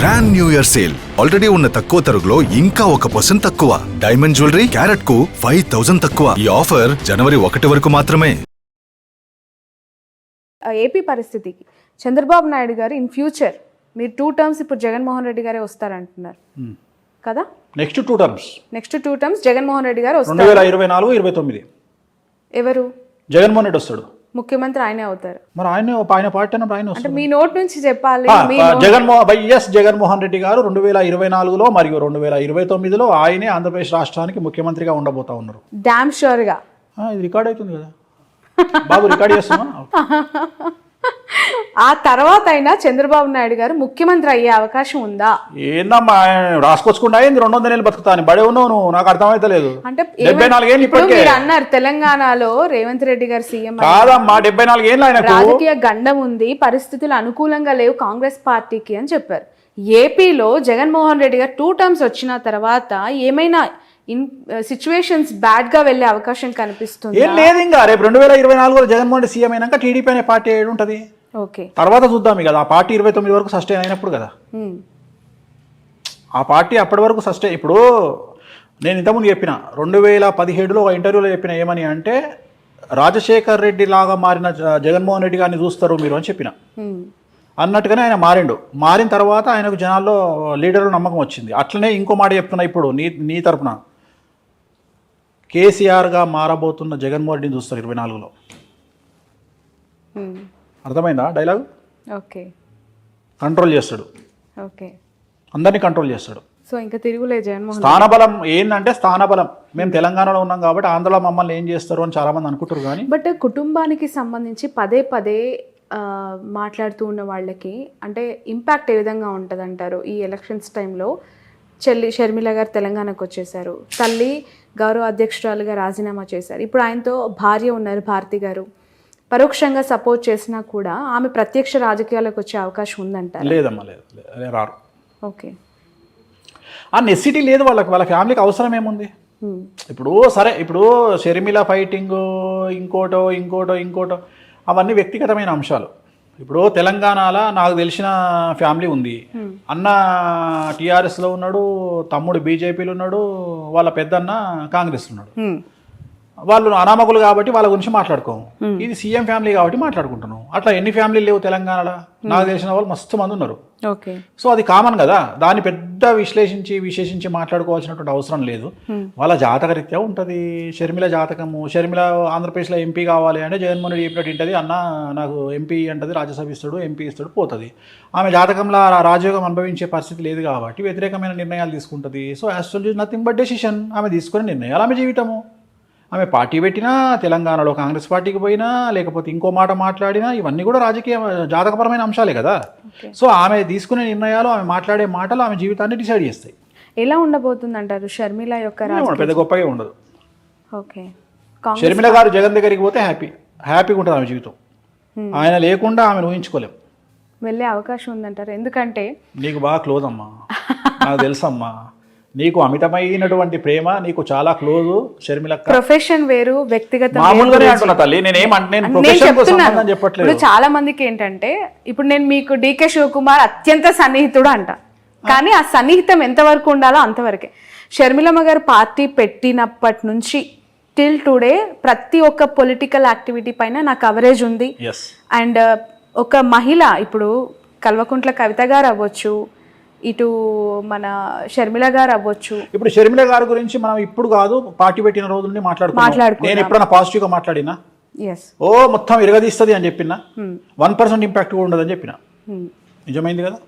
Grand new year sale already ఉన్న తక్కువ తరుగులో ఇంకా ఒక పర్సెంట్ తక్కువ. డైమండ్ జ్యువెలరీ క్యారెట్కు ఫైవ్ థౌసండ్ తక్కువ. ఈ ఆఫర్ జనవరి ఒకటి వరకు మాత్రమే. ఏపీ పరిస్థితికి. చంద్రబాబు నాయుడు గారు ఇన్ ఫ్యూచర్ మీరు టూ టర్మ్స్ ఇప్పుడు జగన్మోహన్ రెడ్డి గారే వస్తారంటున్నారు. కదా? Next two terms next two terms Jaganmohan Reddy garu రెండు వస్తారు. వేల ఇరవై నాలుగు ఇరవై తొమ్మిది. ఎవరు? జగన్మోహన్ రెడ్డి వస్తాడు. ముఖ్యమంత్రి ఆయనే అవుతారు. మరి ఆయన ఆయన పార్టీ ఆయన అంటే మీ నోట్ నుంచి చెప్పాలి జగన్మోహన్ వైఎస్ జగన్మోహన్ రెడ్డి గారు రెండు వేల ఇరవై నాలుగులో మరియు రెండు వేల ఇరవై తొమ్మిదిలో ఆయనే ఆంధ్రప్రదేశ్ రాష్ట్రానికి ముఖ్యమంత్రిగా ఉండబోతా ఉన్నారు. డామ్ షూర్గా. ఆ, ఇది రికార్డ్ అవుతుంది కదా. బాబు రికార్డ్ చేస్తున్నా? ఆ తర్వాత అయినా చంద్రబాబు నాయుడు గారు ముఖ్యమంత్రి అయ్యే అవకాశం ఉందా? ఏందమ్మా ఆయన రాసుకొచ్చుకుండా ఏంది రెండు వందల ఏళ్ళు బతుకుతాను బడే ఉన్నావు నువ్వు నాకు అర్థమైతలేదు. అంటే డెబ్బై ఏమన్- నాలుగేళ్ళు ఇప్పుడు మీరు అన్నారు తెలంగాణలో రేవంత్ రెడ్డి గారు సీఎం కాదమ్మా డెబ్బై నాలుగేళ్ళు ఆయనకు. రాజకీయ గండం ఉంది పరిస్థితులు అనుకూలంగా లేవు కాంగ్రెస్ పార్టీకి అని చెప్పారు. ఏపీలో జగన్మోహన్ రెడ్డి గారు టూ టర్మ్స్ వచ్చిన తర్వాత ఏమైనా ఇన్ సిచ్యువేషన్స్ బ్యాడ్గా వెళ్ళే అవకాశం కనిపిస్తుంది? ఏం లేదు ఇంకా. రేపు రెండు వేల ఇరవై నాలుగులో జగన్మోహన్ రెడ్డి సీఎం అయినాక టీడీపీ అనే పార్టీ ఏడు ఉంటుంది ఓకే. తర్వాత చూద్దాం ఇక. ఆ పార్టీ ఇరవై తొమ్మిది వరకు సస్టైన్ అయినప్పుడు కదా. ఆ పార్టీ అప్పటి వరకు సస్టైన్ ఇప్పుడు నేను ఇంతకుముందు చెప్పిన రెండు వేల పదిహేడులో ఒక ఇంటర్వ్యూలో చెప్పిన ఏమని అంటే రాజశేఖర్ రెడ్డి లాగా మారిన జగన్మోహన్ రెడ్డి గారిని చూస్తారు మీరు అని చెప్పిన. అన్నట్టుగానే ఆయన మారిండు. మారిన తర్వాత ఆయనకు జనాల్లో లీడర్లు నమ్మకం వచ్చింది. అట్లనే ఇంకో మాట చెప్తున్నా ఇప్పుడు నీ నీ తరపున. కేసీఆర్గా మారబోతున్న జగన్మోహన్ రెడ్డిని చూస్తారు ఇరవై నాలుగులో. అర్థమైందా డైలాగ్? ఓకే. కంట్రోల్ చేస్తాడు. ఓకే. అందరినీ కంట్రోల్ చేస్తాడు. సో ఇంకా తిరుగులే జగన్మోహన్ స్థానబలం ఏంటంటే స్థానబలం. మేము తెలంగాణలో ఉన్నాం కాబట్టి ఆంధ్రలో మమ్మల్ని ఏం చేస్తారు అని చాలా మంది అనుకుంటారు కానీ బట్ కుటుంబానికి సంబంధించి పదే పదే మాట్లాడుతూ ఉన్న వాళ్ళకి అంటే ఇంపాక్ట్ ఏ విధంగా ఉంటుంది అంటారు ఈ ఎలక్షన్స్ టైంలో? చెల్లి షర్మిల గారు తెలంగాణకు వచ్చేసారు. తల్లి గౌరవ అధ్యక్షురాలుగా రాజీనామా చేశారు. ఇప్పుడు ఆయనతో భార్య ఉన్నారు భారతి గారు. పరోక్షంగా సపోర్ట్ చేసినా కూడా ఆమె ప్రత్యక్ష రాజకీయాలకు వచ్చే అవకాశం ఉందంటారు? లేదమ్మా లేదు. రారు. ఓకే. ఆ నెసిటీ లేదు వాళ్ళకి. వాళ్ళ ఫ్యామిలీకి అవసరం ఏముంది. ఇప్పుడు సరే ఇప్పుడు షర్మిల ఫైటింగ్ ఇంకోటో ఇంకోటో ఇంకోటో అవన్నీ వ్యక్తిగతమైన అంశాలు. ఇప్పుడు తెలంగాణలో నాకు తెలిసిన ఫ్యామిలీ ఉంది. అన్న టీఆర్ఎస్లో ఉన్నాడు తమ్ముడు బీజేపీలో ఉన్నాడు వాళ్ళ పెద్దన్న కాంగ్రెస్లో ఉన్నాడు. వాళ్ళు అనామకులు కాబట్టి వాళ్ళ గురించి మాట్లాడుకోము. ఇది సీఎం ఫ్యామిలీ కాబట్టి మాట్లాడుకుంటున్నాం అట్లా ఎన్ని ఫ్యామిలీలు లేవు తెలంగాణలో? నాకు తెలిసిన వాళ్ళు మస్తు మంది ఉన్నారు. సో అది కామన్ కదా. దాన్ని పెద్ద విశ్లేషించి విశేషించి మాట్లాడుకోవాల్సినటువంటి అవసరం లేదు. వాళ్ళ జాతకరీత్యా ఉంటుంది. షర్మిల జాతకము. షర్మిల ఆంధ్రప్రదేశ్లో ఎంపీ కావాలి అంటే జగన్మోహన్ రెడ్డి చెప్పినట్టు ఉంటుంది అన్న నాకు ఎంపీ అంటది రాజ్యసభ ఇస్తాడు ఎంపీ ఇస్తాడు పోతుంది. ఆమె జాతకంలో రాజయోగం అనుభవించే పరిస్థితి లేదు కాబట్టి వ్యతిరేకమైన నిర్ణయాలు తీసుకుంటుంది. So astrology nothing but decision ఆమె తీసుకునే నిర్ణయాలు ఆమె జీవితము. ఆమె పార్టీ పెట్టినా తెలంగాణలో కాంగ్రెస్ పార్టీకి పోయినా లేకపోతే ఇంకో మాట మాట్లాడినా ఇవన్నీ కూడా రాజకీయ జాతకపరమైన అంశాలే కదా. సో ఆమె తీసుకునే నిర్ణయాలు ఆమె మాట్లాడే మాటలు ఆమె జీవితాన్ని డిసైడ్ చేస్తాయి. ఎలా ఉండబోతుంది అంటారు షర్మిల యొక్క పెద్ద గొప్పగా ఉండదు. ఓకే. షర్మిల గారు జగన్ దగ్గరికి పోతే హ్యాపీ హ్యాపీగా ఉంటుంది ఆమె జీవితం. ఆయన లేకుండా ఆమెను ఊహించుకోలేం. వెళ్ళే అవకాశం ఉందంటారు. ఎందుకంటే నీకు బాగా క్లోజ్ అమ్మా. నాకు తెలుసమ్మా. నీకు అమితమైనటువంటి ప్రేమ నీకు చాలా క్లోజ్ షర్మిల ప్రొఫెషన్ వేరు వ్యక్తిగత మామూలుగానే అంటున్నా తల్లి నేనేం ప్రొఫెషన్ చెప్పట్లేదు. చాలా మందికి ఏంటంటే ఇప్పుడు నేను మీకు డికే శివకుమార్ అత్యంత సన్నిహితుడు అంట. కానీ ఆ సన్నిహితం ఎంతవరకు ఉండాలో అంతవరకే. షర్మిలమ్మ గారు పార్టీ పెట్టినప్పటి నుంచి టిల్ టుడే ప్రతి ఒక్క పొలిటికల్ యాక్టివిటీ పైన నా కవరేజ్ ఉంది. అండ్ ఒక మహిళ ఇప్పుడు కల్వకుంట్ల కవిత గారు అవ్వచ్చు ఇటు మన షర్మిల గారు అవ్వచ్చు. ఇప్పుడు షర్మిల గారి గురించి మనం ఇప్పుడు కాదు పార్టీ పెట్టిన రోజు నుండి. నేను ఎప్పుడైనా పాజిటివ్గా మాట్లాడినా? ఓ మొత్తం ఇరగదీస్తుంది అని చెప్పిన? వన్ పర్సెంట్ ఇంపాక్ట్ కూడా ఉండదని చెప్పిన? నిజమైంది కదా?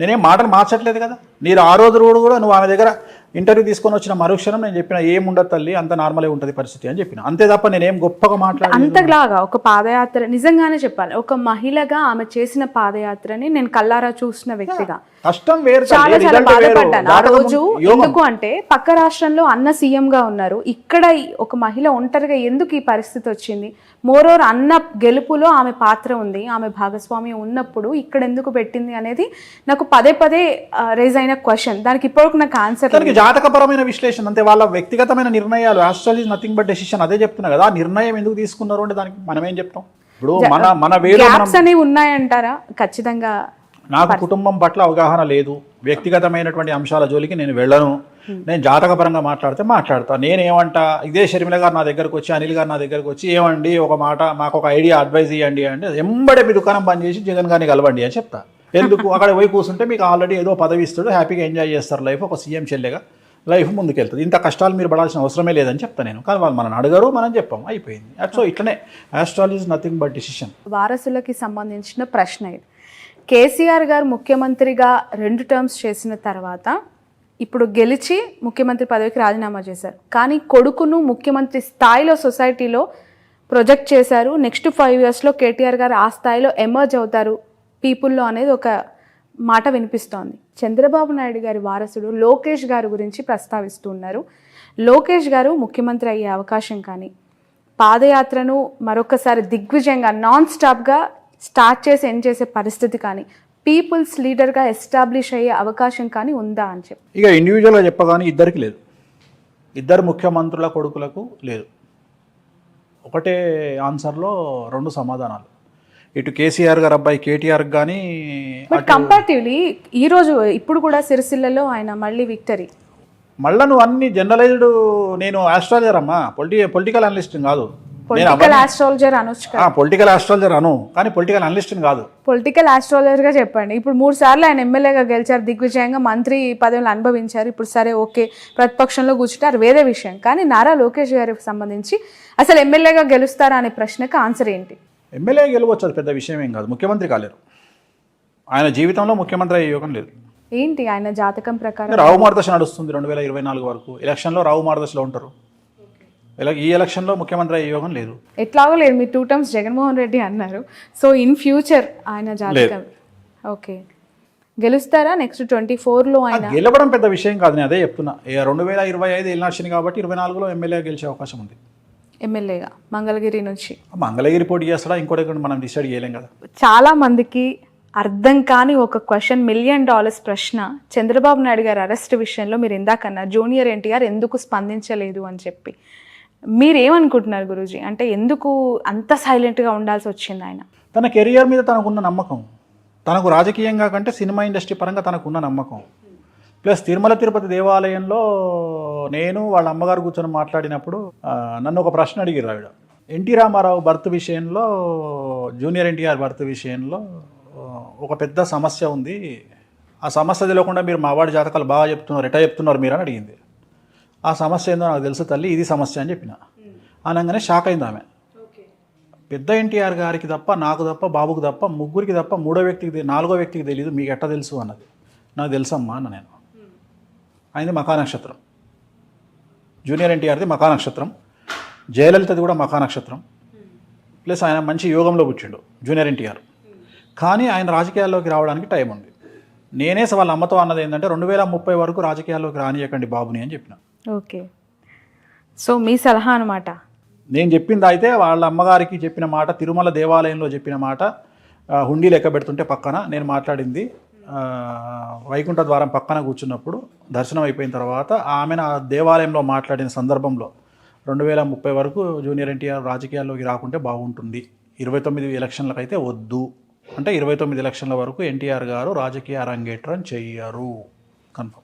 నేనేం మాటలు మార్చట్లేదు కదా? మీరు ఆ రోజు కూడా నువ్వు ఆమె దగ్గర ఇంటర్వ్యూ తీసుకొని వచ్చిన మరుక్షణం నేను చెప్పిన ఏముండదు తల్లి అంత నార్మలే ఉంటుంది పరిస్థితి అని చెప్పిన. అంతే తప్ప నేనేం గొప్పగా మాట్లాడి అంతలాగా ఒక పాదయాత్ర నిజంగానే చెప్పాలి ఒక మహిళగా ఆమె చేసిన పాదయాత్రని నేను కల్లారా చూసిన వ్యక్తిగా. కష్టం వేరు చాలా చాలా వేరు. బాధపడ్డాను. ఆ రోజు. ఎందుకు అంటే పక్క రాష్ట్రంలో అన్న సీఎం గా ఉన్నారు. ఇక్కడ ఒక మహిళ ఒంటరిగా ఎందుకు ఈ పరిస్థితి వచ్చింది? మోరోర్ అన్న గెలుపులో ఆమె పాత్ర ఉంది. ఆమె భాగస్వామ్యం ఉన్నప్పుడు ఇక్కడ ఎందుకు పెట్టింది అనేది నాకు పదే పదే రేజ్ అయిన క్వశ్చన్ దానికి ఇప్పటివరకు నాకు ఆన్సర్ జాతకపరమైన విశ్లేషణ అంతే వాళ్ళ వ్యక్తిగతమైన నిర్ణయాలు ఆస్ట్రాలజీ నథింగ్ బట్ డెసిషన్ అదే చెప్తున్నా కదా. ఆ నిర్ణయం ఎందుకు తీసుకున్నారు అంటే దానికి మనం ఏం చెప్తాం? ఇప్పుడు మన మన గ్యాప్స్ అనేవి ఉన్నాయంటారా? ఖచ్చితంగా నాకు కుటుంబం పట్ల అవగాహన లేదు. వ్యక్తిగతమైనటువంటి అంశాల జోలికి నేను వెళ్ళను. నేను జాతకపరంగా మాట్లాడితే మాట్లాడతా. నేనేమంటా? ఇదే షర్మిల గారు నా దగ్గరకు వచ్చి అనిల్ గారు నా దగ్గరకు వచ్చి ఏమండి? ఒక మాట మాకు ఒక ఐడియా అడ్వైజ్ ఇవ్వండి అంటే ఎంబడే మీ దుకాణం బంద్ చేసి జగన్ గారిని కలవండి అని చెప్తా. ఎందుకు? అక్కడ పోయి కూర్చుంటే మీకు ఆల్రెడీ ఏదో పదవి ఇస్తాడు హ్యాపీగా ఎంజాయ్ చేస్తారు లైఫ్ ఒక సీఎం చెల్లెగా. లైఫ్ ముందుకెళ్తుంది. ఇంత కష్టాలు మీరు పడాల్సిన అవసరమే లేదని చెప్తా నేను. కానీ వాళ్ళు మనం అడగరు మనం చెప్పాం. అయిపోయింది. సో ఇట్లనే. ఆస్ట్రాలజీ నథింగ్ బట్ డిసిషన్ వారసులకి సంబంధించిన ప్రశ్న. ఇది కేసీఆర్ గారు ముఖ్యమంత్రిగా రెండు టర్మ్స్ చేసిన తర్వాత ఇప్పుడు గెలిచి ముఖ్యమంత్రి పదవికి రాజీనామా చేశారు. కానీ కొడుకును ముఖ్యమంత్రి స్థాయిలో సొసైటీలో ప్రొజెక్ట్ చేశారు. నెక్స్ట్ ఫైవ్ ఇయర్స్లో కేటీఆర్ గారు ఆ స్థాయిలో ఎమర్జ్ అవుతారు. పీపుల్లో అనేది ఒక మాట వినిపిస్తోంది. చంద్రబాబు నాయుడు గారి వారసుడు లోకేష్ గారి గురించి ప్రస్తావిస్తున్నారు లోకేష్ గారు ముఖ్యమంత్రి అయ్యే అవకాశం కానీ పాదయాత్రను మరొకసారి దిగ్విజయంగా నాన్ స్టాప్గా స్టార్ట్ చేసి ఎండ్ చేసే పరిస్థితి కానీ పీపుల్స్ లీడర్గా ఎస్టాబ్లిష్ అయ్యే అవకాశం కానీ ఉందా అని చెప్పి. ఇక ఇండివిజువల్గా చెప్పగానే ఇద్దరికి లేదు. ఇద్దరు ముఖ్యమంత్రుల కొడుకులకు లేదు. ఒకటే ఆన్సర్లో రెండు సమాధానాలు. ఇటు కేసీఆర్ గారు అబ్బాయి కేటీఆర్ కానీ బట్ కంపారిటివ్లీ ఈ రోజు ఇప్పుడు కూడా సిరిసిల్లలో ఆయన మళ్ళీ విక్టరీ మళ్ళా నువ్వు అన్ని జనరలైజ్డ్ నేను ఆస్ట్రాలజర్ అమ్మా. పొలిటి పొలిటికల్ అనలిస్ట్ కాదు. పొలిటికల్ ఆస్ట్రాలజర్ అనొచ్చు కదా పొలిటికల్ ఆస్ట్రాలజర్ అను కానీ పొలిటికల్ అనలిస్ట్ కాదు. పొలిటికల్ ఆస్ట్రాలజర్గా చెప్పండి. ఇప్పుడు మూడు సార్లు ఆయన ఎమ్మెల్యేగా గెలిచారు దిగ్విజయంగా మంత్రి పదవులు అనుభవించారు. ఇప్పుడు సరే ఓకే ప్రతిపక్షంలో కూర్చుంటారు వేరే విషయం. కానీ నారా లోకేష్ గారికి సంబంధించి అసలు ఎమ్మెల్యేగా గెలుస్తారా అనే ప్రశ్నకు ఆన్సర్ ఏంటి? ఎమ్మెల్యే గెలవచ్చు అది పెద్ద విషయం ఏం కాదు. ముఖ్యమంత్రి కాలేరు. ఆయన జీవితంలో ముఖ్యమంత్రి అయ్యే యోగం లేదు. ఏంటి ఆయన జాతకం ప్రకారం? రావు మార్గదర్శ నడుస్తుంది రెండు వేల ఇరవై నాలుగు వరకు. ఎలక్షన్లో రావు మార్గదర్శలో ఉంటారు. ఇలా- ఈ ఎలక్షన్లో ముఖ్యమంత్రి అయ్యే యోగం లేదు. ఎట్లాగో లేదు. మీరు టూ టర్మ్స్ జగన్మోహన్ రెడ్డి అన్నారు. సో ఇన్ ఫ్యూచర్ ఆయన జాతకం. ఓకే. గెలుస్తారా? నెక్స్ట్ ట్వంటీ ఫోర్లో ఆయన? గెలవడం పెద్ద విషయం కాదు. నేను అదే చెప్తున్నా. రెండు వేల ఇరవై ఐదు ఎలక్షన్ కాబట్టి ఇరవై నాలుగులో ఎమ్మెల్యే గెలిచే అవకాశం ఉంది. ఎమ్మెల్యేగా? మంగళగిరి నుంచి. మంగళగిరి పోటీ చేస్తాడా? ఇంకోటి మనం డిసైడ్ చేయలేం కదా. చాలా మందికి అర్థం కాని ఒక క్వశ్చన్ మిలియన్ డాలర్స్ ప్రశ్న చంద్రబాబు నాయుడు గారి అరెస్ట్ విషయంలో మీరు ఇందాకన్నారు జూనియర్ ఎన్టీఆర్ ఎందుకు స్పందించలేదు అని చెప్పి. మీరేమనుకుంటున్నారు గురూజీ? అంటే ఎందుకు అంత సైలెంట్గా ఉండాల్సి వచ్చింది ఆయన? తన కెరియర్ మీద తనకున్న నమ్మకం తనకు రాజకీయంగా కంటే సినిమా ఇండస్ట్రీ పరంగా తనకున్న నమ్మకం. ప్లస్ తిరుమల తిరుపతి దేవాలయంలో నేను వాళ్ళ అమ్మగారు కూర్చొని మాట్లాడినప్పుడు నన్ను ఒక ప్రశ్న అడిగిరు ఆవిడ. ఎన్టీ రామారావు బర్త్ విషయంలో జూనియర్ ఎన్టీఆర్ బర్త్ విషయంలో ఒక పెద్ద సమస్య ఉంది. ఆ సమస్య తెలియకుండా మీరు మావాడి జాతకాలు బాగా చెప్తున్నారు ఎటా చెప్తున్నారు మీరు అని అడిగింది. ఆ సమస్య ఏందో నాకు తెలుసు తల్లి ఇది సమస్య అని చెప్పిన. అనగానే షాక్ అయింది ఆమె. పెద్ద ఎన్టీఆర్ గారికి తప్ప నాకు తప్ప బాబుకి తప్ప ముగ్గురికి తప్ప మూడో వ్యక్తికి నాలుగో వ్యక్తికి తెలియదు మీకు ఎట్ట తెలుసు అన్నది. నాకు తెలుసమ్మా అన్న నేను. ఆయనది మకా నక్షత్రం జూనియర్ ఎన్టీఆర్ది మకా నక్షత్రం జయలలితది కూడా మకా నక్షత్రం ప్లస్ ఆయన మంచి యోగంలో పుట్టిండు జూనియర్ ఎన్టీఆర్. కానీ ఆయన రాజకీయాల్లోకి రావడానికి టైం ఉంది. నేనే వాళ్ళ అమ్మతో అన్నది ఏంటంటే రెండు వేల ముప్పై వరకు రాజకీయాల్లోకి రానియకండి బాబుని అని చెప్పిన. ఓకే. సో మీ సలహా అనమాట నేను చెప్పింది అయితే వాళ్ళ అమ్మగారికి చెప్పిన మాట తిరుమల దేవాలయంలో చెప్పిన మాట హుండీ లెక్క పెడుతుంటే పక్కన నేను మాట్లాడింది. వైకుంఠ ద్వారం పక్కన కూర్చున్నప్పుడు దర్శనం అయిపోయిన తర్వాత ఆమె ఆ దేవాలయంలో మాట్లాడిన సందర్భంలో రెండు వేల ముప్పై వరకు జూనియర్ ఎన్టీఆర్ రాజకీయాల్లోకి రాకుంటే బాగుంటుంది. ఇరవై తొమ్మిది ఎలక్షన్లకైతే అయితే వద్దు. అంటే ఇరవై తొమ్మిది ఎలక్షన్ల వరకు ఎన్టీఆర్ గారు రాజకీయ అరంగేట్రం చెయ్యరు. కన్ఫర్మ్.